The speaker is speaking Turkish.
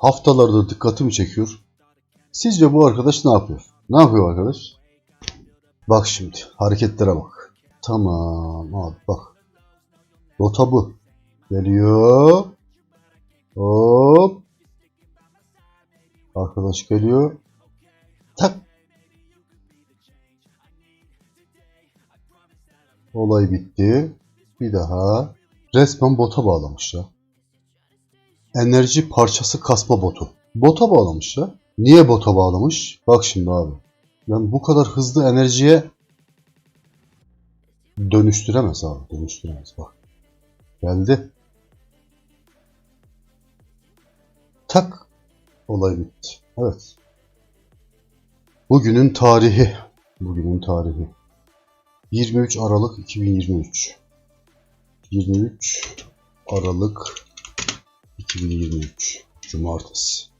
haftalarda dikkatimi çekiyor. Sizce bu arkadaş ne yapıyor? Ne yapıyor arkadaş? Bak şimdi hareketlere bak. Tamam abi bak. Rota bu. Geliyor. Hop. Arkadaş geliyor. Tak. Olay bitti. Bir daha. Resmen bota bağlamış ya. Enerji parçası kasma botu. Bota bağlamış ya. Niye bota bağlamış? Bak şimdi abi. Yani bu kadar hızlı enerjiye dönüştüremez abi. Dönüştüremez bak. Geldi. Tak. Olay bitti. Evet. Bugünün tarihi. Bugünün tarihi. 23 Aralık 2023. 23 Aralık 2023 Cumartesi.